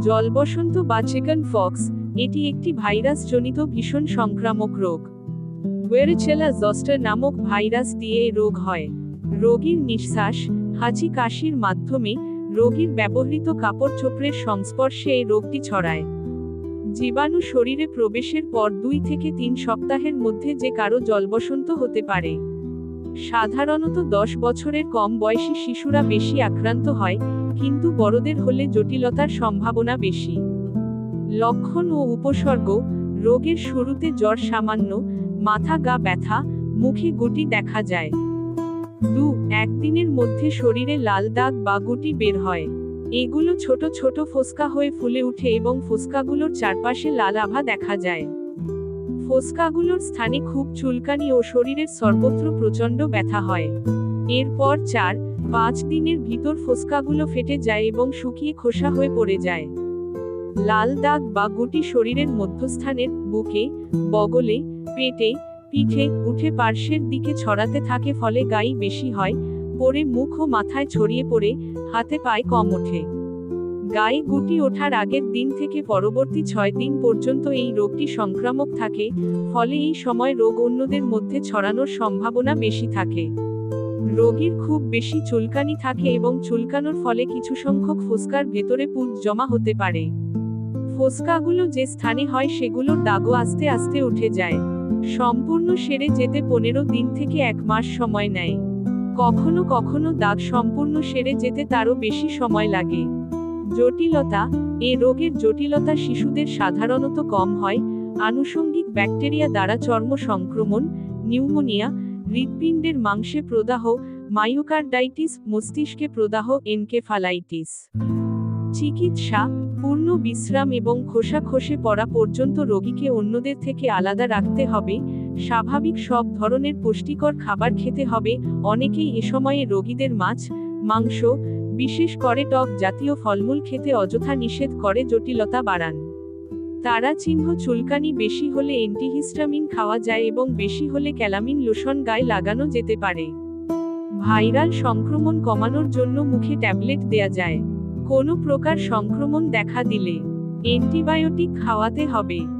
জলবসন্ত বা chicken Fox, এটি একটি ভাইরাসজনিত ভীষণ সংক্রামক রোগ। ওয়েরিচেলা জস্টার নামক ভাইরাস দিয়ে এই রোগ হয়। রোগীর নিঃশ্বাস, হাঁচি কাশির মাধ্যমে রোগীর ব্যবহৃত কাপড় চোপড়ের সংস্পর্শে এই রোগটি ছড়ায়। জীবাণু শরীরে প্রবেশের পর দুই থেকে তিন সপ্তাহের মধ্যে যে কারও জলবসন্ত হতে পারে। সাধারণত দশ বছরের কম বয়সী শিশুরা বেশি আক্রান্ত হয়, কিন্তু বড়দের হলে জটিলতার সম্ভাবনা বেশি। লক্ষণ ও উপসর্গ, রোগের শুরুতে জ্বর সামান্য, মাথা গা ব্যথা, মুখে গুটি দেখা যায়। দু, একদিনের মধ্যে শরীরে লাল দাগ বা গুটি বের হয়। এগুলো ছোট ছোট ফোসকা হয়ে ফুলে উঠে এবং ফোসকাগুলোর চারপাশে লাল আভা দেখা যায়। ফোসকাগুলোর স্থানে খুব চুলকানি ও শরীরের সর্বত্র প্রচণ্ড ব্যথা হয়। এরপর চার, পাঁচ দিনের ভিতর ফোসকাগুলো ফেটে যায় এবং শুকিয়ে খোসা হয়ে পড়ে যায়। লাল দাগ বা গুটি শরীরের মধ্যস্থানের বুকে, বগলে, পেটে, পিঠে, উঠে পার্শ্বের দিকে ছড়াতে থাকে ফলে গায়ে বেশি হয়, পরে মুখ ও মাথায় ছড়িয়ে পড়ে, হাতে পায়ে কম ওঠে। গায়ে গুটি ওঠার আগের দিন থেকে পরবর্তী ছয় দিন পর্যন্ত এই রোগটি সংক্রামক থাকে, ফলে এই সময় রোগ অন্যদের মধ্যে ছড়ানোর সম্ভাবনা বেশি থাকে। রোগীর খুব বেশি চুলকানি থাকে এবং চুলকানোর ফলে কিছু সংখ্যক ফোসকার ভেতরে পুঁজ জমা হতে পারে। ফোসকাগুলো যে স্থানে হয় সেগুলোর দাগও আস্তে আস্তে উঠে যায়। সম্পূর্ণ সেরে যেতে পনেরো দিন থেকে এক মাস সময় নেয়। কখনো কখনো দাগ সম্পূর্ণ সেরে যেতে তারও বেশি সময় লাগে। জটিলতা, এ রোগের জটিলতা শিশুদের সাধারণত কম হয়, আনুষঙ্গিক ব্যাকটেরিয়া দ্বারা চর্ম সংক্রমণ, নিউমোনিয়া, হৃৎপিণ্ডের মাংসে প্রদাহ, মায়োকার্ডাইটিস, মস্তিষ্কে প্রদাহ, এনকেফালাইটিস। চিকিৎসা, পূর্ণ বিশ্রাম এবং খোসা খসে পড়া পর্যন্ত রোগীকে অন্যদের থেকে আলাদা রাখতে হবে, স্বাভাবিক সব ধরনের পুষ্টিকর খাবার খেতে হবে, অনেকেই এ সময়ে রোগীদের মাছ, মাংস বিশেষ করে টক জাতীয় ফলমূল খেতে অযথা নিষেধ করে জটিলতা বাড়ান। তারা চিহ্ন চুলকানি বেশি হলে অ্যান্টিহিস্টামিন খাওয়া যায় এবং বেশি হলে ক্যালামিন লোশন গায়ে লাগানো যেতে পারে। ভাইরাল সংক্রমণ কমানোর জন্য মুখে ট্যাবলেট দেয়া যায়। কোনো প্রকার সংক্রমণ দেখা দিলে অ্যান্টিবায়োটিক খাওয়াতে হবে।